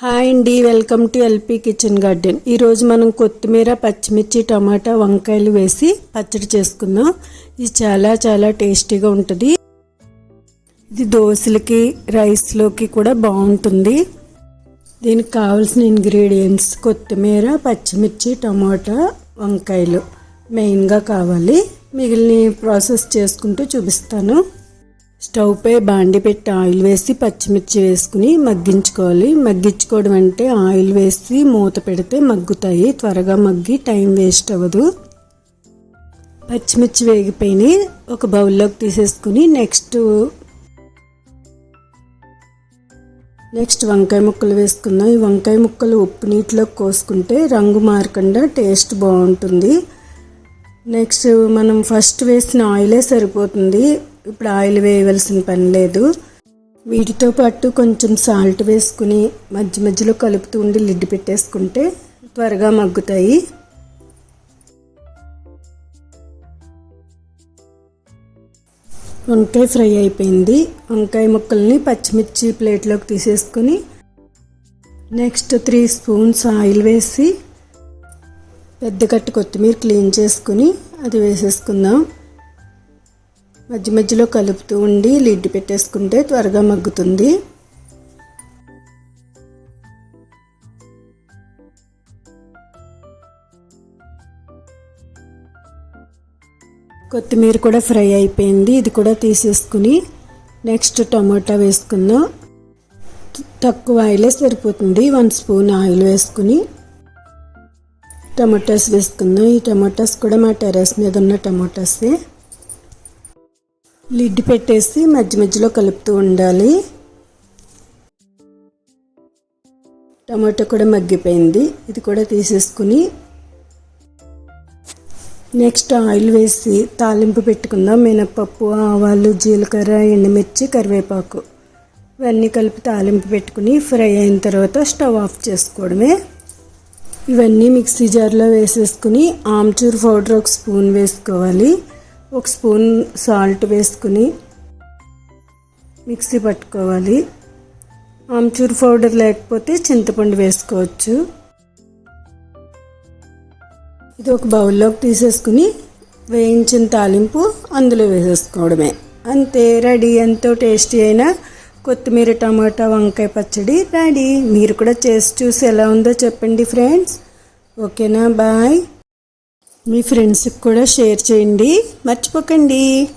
Hi అండి welcome to LP kitchen garden. ఈరోజు మనం కొత్తిమీర పచ్చిమిర్చి టమాటా వంకాయలు వేసి పచ్చడి చేసుకుందాం. ఇది చాలా చాలా టేస్టీగా ఉంటుంది. ఇది దోశలకి రైస్లోకి కూడా బాగుంటుంది. దీనికి కావాల్సిన ఇంగ్రీడియంట్స్ కొత్తిమీర పచ్చిమిర్చి టమాటా వంకాయలు మెయిన్గా కావాలి. మిగిలిన ప్రాసెస్ చేసుకుంటూ చూపిస్తాను. స్టవ్ పై బాండి పెట్టి ఆయిల్ వేసి పచ్చిమిర్చి వేసుకుని మగ్గించుకోవాలి. మగ్గించుకోవడం అంటే ఆయిల్ వేసి మూత పెడితే మగ్గుతాయి. త్వరగా మగ్గి టైం వేస్ట్ అవ్వదు. పచ్చిమిర్చి వేగిపోయినాయి. ఒక బౌల్లోకి తీసేసుకుని నెక్స్ట్ నెక్స్ట్ వంకాయ ముక్కలు వేసుకుందాం. ఈ వంకాయ ముక్కలు ఉప్పు నీటిలో కోసుకుంటే రంగు మారకుండా టేస్ట్ బాగుంటుంది. నెక్స్ట్ మనం ఫస్ట్ వేసిన ఆయిలే సరిపోతుంది. ఇప్పుడు ఆయిల్ వేయవలసిన పని లేదు. వీటితో పాటు కొంచెం సాల్ట్ వేసుకుని మధ్య మధ్యలో కలుపుతూ ఉండి లిడ్ పెట్టేసుకుంటే త్వరగా మగ్గుతాయి. వంకాయ ఫ్రై అయిపోయింది. వంకాయ ముక్కల్ని పచ్చిమిర్చి ప్లేట్లోకి తీసేసుకుని నెక్స్ట్ త్రీ స్పూన్స్ ఆయిల్ వేసి పెద్ద కట్టు కొత్తిమీర క్లీన్ చేసుకుని అది వేసేసుకుందాం. మధ్య మధ్యలో కలుపుతూ ఉండి లిడ్ పెట్టేసుకుంటే త్వరగా మగ్గుతుంది. కొత్తిమీర కూడా ఫ్రై అయిపోయింది. ఇది కూడా తీసేసుకుని నెక్స్ట్ టమాటా వేసుకుందాం. తక్కువ ఆయిలే సరిపోతుంది. వన్ స్పూన్ ఆయిల్ వేసుకుని టమాటాస్ వేసుకుందాం. ఈ టమాటాస్ కూడా మా టెర్రస్ మీద ఉన్న టమాటాసే. లిడ్ పెట్టేసి మధ్య మధ్యలో కలుపుతూ ఉండాలి. టమాటో కూడా మగ్గిపోయింది. ఇది కూడా తీసేసుకుని నెక్స్ట్ ఆయిల్ వేసి తాలింపు పెట్టుకుందాం. మినపప్పు ఆవాలు జీలకర్ర ఎండుమిర్చి కరివేపాకు. ఇవన్నీ కలిపి తాలింపు పెట్టుకుని ఫ్రై అయిన తర్వాత స్టవ్ ఆఫ్ చేసుకోవడమే. ఇవన్నీ మిక్సీ జార్లో వేసేసుకుని ఆమ్చూర్ పౌడర్ ఒక స్పూన్ వేసుకోవాలి. ఒక స్పూన్ సాల్ట్ వేసుకుని మిక్సీ పట్టుకోవాలి. ఆమ్చూర్ పౌడర్ లేకపోతే చింతపండు వేసుకోవచ్చు. ఇది ఒక బౌల్లోకి తీసేసుకుని వేయించిన తాలింపు అందులో వేసేసుకోవడమే. అంతే రెడీ. ఎంతో టేస్టీ అయిన కొత్తిమీర టమాటా వంకాయ పచ్చడి రెడీ. మీరు కూడా చేసి చూసి ఎలా ఉందో చెప్పండి ఫ్రెండ్స్. ఓకేనా? బాయ్. మీ ఫ్రెండ్స్కి కూడా షేర్ చేయండి. మర్చిపోకండి.